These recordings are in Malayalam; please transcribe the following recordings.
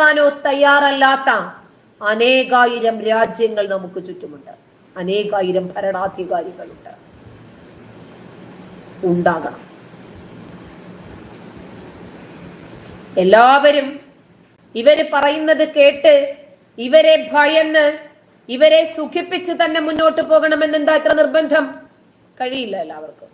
കേൾക്കാനോ തയ്യാറല്ലാത്ത അനേകായിരം രാജ്യങ്ങൾ നമുക്ക് ചുറ്റുമുണ്ട്. അനേകായിരം ഭരണാധികാരികളുണ്ട്. ഉണ്ടാകണം. എല്ലാവരും ഇവർ പറയുന്നത് കേട്ട് ഇവരെ ഭയന്ന് ഇവരെ സുഖിപ്പിച്ച് തന്നെ മുന്നോട്ട് പോകണമെന്ന് എന്താ ഇത്ര നിർബന്ധം? കഴിയില്ല എല്ലാവർക്കും.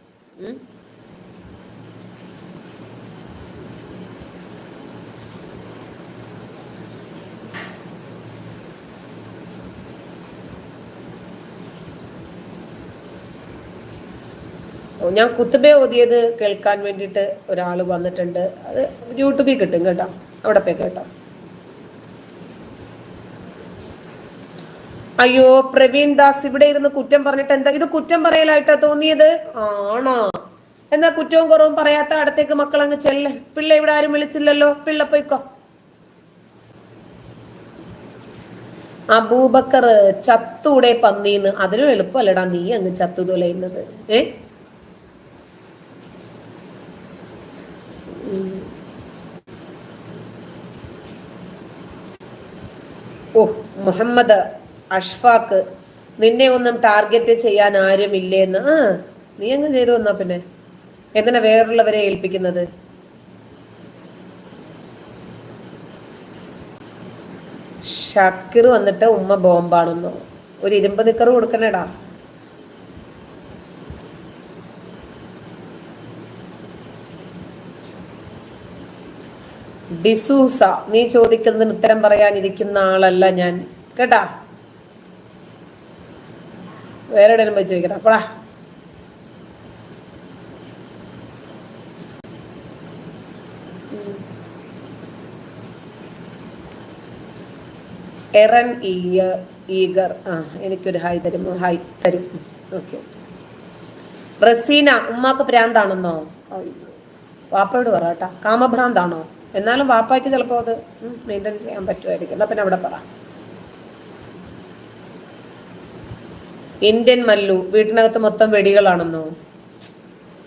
ഞാൻ കുത്തുബേ ഓതിയത് കേൾക്കാൻ വേണ്ടിയിട്ട് ഒരാൾ വന്നിട്ടുണ്ട്. അത് യൂട്യൂബിൽ കിട്ടും കേട്ടോ. അവിടെ പോയി കേട്ടോ. അയ്യോ പ്രവീൺ ദാസ് ഇവിടെ ഇരുന്ന് കുറ്റം പറഞ്ഞിട്ട് എന്താ? ഇത് കുറ്റം പറയലായിട്ടാ തോന്നിയത്? ആണോ? എന്നാ കുറ്റവും കുറവും പറയാത്ത അടുത്തേക്ക് മക്കൾ അങ്ങ് ചെല്ലെ. പിള്ള ഇവിടെ ആരും വിളിച്ചില്ലല്ലോ. പിള്ള പോയിക്കോ. അബൂബക്കർ ചത്തൂടെ പന്നീന്ന്. അതിനും എളുപ്പമല്ലടാ നീ അങ്ങ് ചത്തു തുലയുന്നത്. ഓ മുഹമ്മദ് അഷ്ഫാക്ക് നിന്നെ ഒന്നും ടാർഗറ്റ് ചെയ്യാൻ ആരുമില്ലേന്ന്? ആ നീ അങ്ങ് ചെയ്തു വന്നാ പിന്നെ. എന്തിനാ വേറുള്ളവരെ ഏൽപ്പിക്കുന്നത്? ഷക്കിർ വന്നിട്ട് ഉമ്മ ബോംബാണെന്നോ. ഒരു ഇരുമ്പ് നിക്കറ് കൊടുക്കണേടാ. ഡിസൂസ നീ ചോദിക്കുന്നതിന് ഉത്തരം പറയാനിരിക്കുന്ന ആളല്ല ഞാൻ. കേട്ടാ? വേറെ എവിടെയും പോയി ചോദിക്കട്ടെ അപ്പടാ എറൻ ഈഗർ. ആ എനിക്കൊരു ഹായ് തരും. ഹായ് തരും. ഓക്കെ. റസീന ഉമ്മാക്ക് ഭ്രാന്താണെന്നോ? അയ്യോ. വാപ്പയോട് പറ കേട്ടാ. കാമഭ്രാന്താണോ? എന്നാലും വാപ്പായ്ക്ക് ചിലപ്പോൾ അത് മെയിന്റെയിൻ ചെയ്യാൻ പറ്റുമായിരിക്കും. എന്നാൽ പിന്നെ അവിടെ പറ. ഇന്ത്യൻ മല്ലു വീട്ടിനകത്ത് മൊത്തം വെടികളാണെന്നോ?